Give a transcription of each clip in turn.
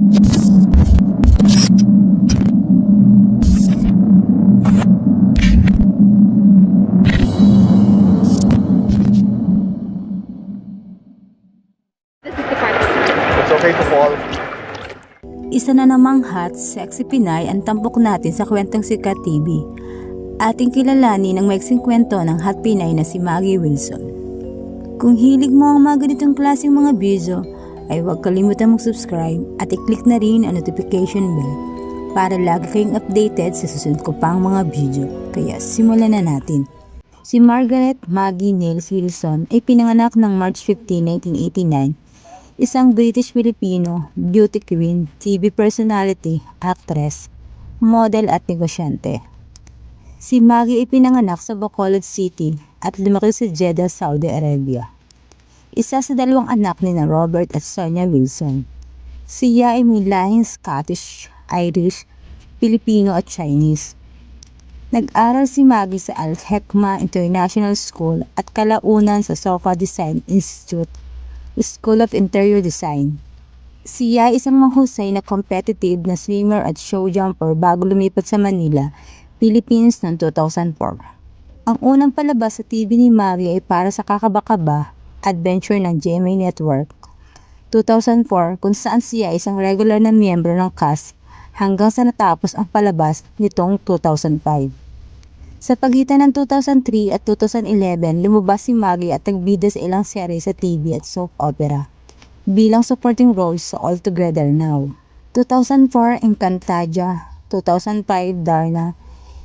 It's okay to fall. Isa na namang hot, sexy Pinay ang tampok natin sa kwentong Sikat TV. Ating kilalanin ang maiksing kwento ng hot Pinay na si Maggie Wilson. Kung hilig mo ang mga ganitong klaseng mga video, ay huwag kalimutan mag-subscribe at i-click na rin ang notification bell para lagi kayong updated sa susunod ko pang mga video. Kaya simulan na natin. Si Margaret Maggie Nels Wilson ay pinanganak ng March 15, 1989 isang British-Filipino, beauty queen, TV personality, actress, model at negosyante. Si Maggie ay pinanganak sa Bacolod City at lumaki sa Jeddah, Saudi Arabia. Isa sa dalawang anak ni na Robert at Sonia Wilson. Siya ay may lahing Scottish, Irish, Filipino at Chinese. Nag-aral si Maggie sa Al-Hekma International School at kalaunan sa Sofa Design Institute School of Interior Design. Siya ay isang mahusay na competitive na swimmer at show jumper bago lumipat sa Manila, Philippines noong 2004. Ang unang palabas sa TV ni Maria ay para sa Kakaba-Kaba, adventure ng GMA Network. 2004 kung saan siya ay isang regular na miyembro ng cast hanggang sa natapos ang palabas nitong 2005. Sa pagitan ng 2003 at 2011, lumabas si Maggie at nagbida sa ilang serye sa TV at soap opera bilang supporting roles sa All Together Now. 2004, Encantadia, 2005, Darna,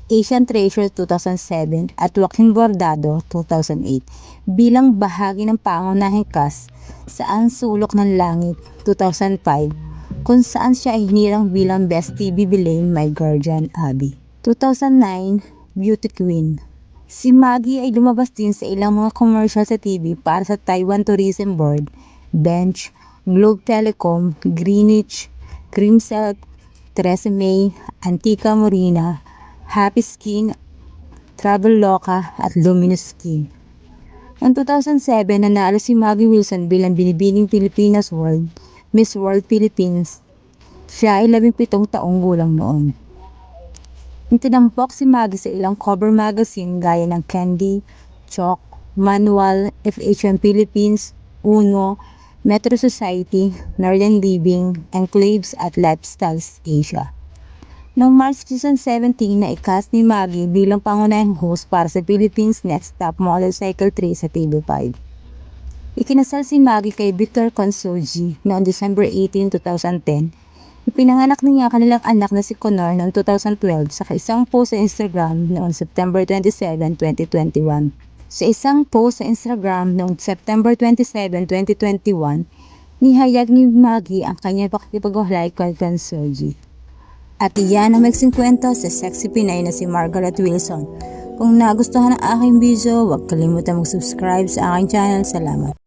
Asian Treasure 2007 at Joaquin Bordado 2008 bilang bahagi ng pangunahing cast sa Ang Sulok ng Langit 2005 kung saan siya ay hinirang bilang Best TV Villain My Guardian Abby. 2009, Beauty Queen. Si Maggie ay lumabas din sa ilang mga commercial sa TV para sa Taiwan Tourism Board, Bench, Globe Telecom, Greenwich, Crimson, Tresemme, Antica Morena, Happy Skin, Traveloka at Luminous Skin. Noong 2007, nanalo si Maggie Wilson bilang binibining Pilipinas World, Miss World Philippines. Siya ay 17 taong gulang noon. Tinampok si Maggie sa ilang cover magazine gaya ng Candy, Chalk, Manual, FHM Philippines, Uno, Metro Society, Northern Living, Enclaves at Lifestyles Asia. Noong March 2017 na i-cast ni Maggie bilang pangunahing host para sa Philippines Next Top Model Cycle 3 sa TV5. Ikinasal si Maggie kay Victor Consoji noong December 18, 2010 Ipinanganak niya kanilang anak na si Connor noong 2012 sa isang post sa Instagram noong September 27, 2021. Sa isang post sa Instagram noong September 27, 2021, nihayag ni Maggie ang kanyang pakikipagwahlay kay Kansoji. At iyan ang magsing kwento sa sexy Pinay na si Margaret Wilson. Kung nagustuhan ang aking video, huwag kalimutan mag-subscribe sa aking channel. Salamat.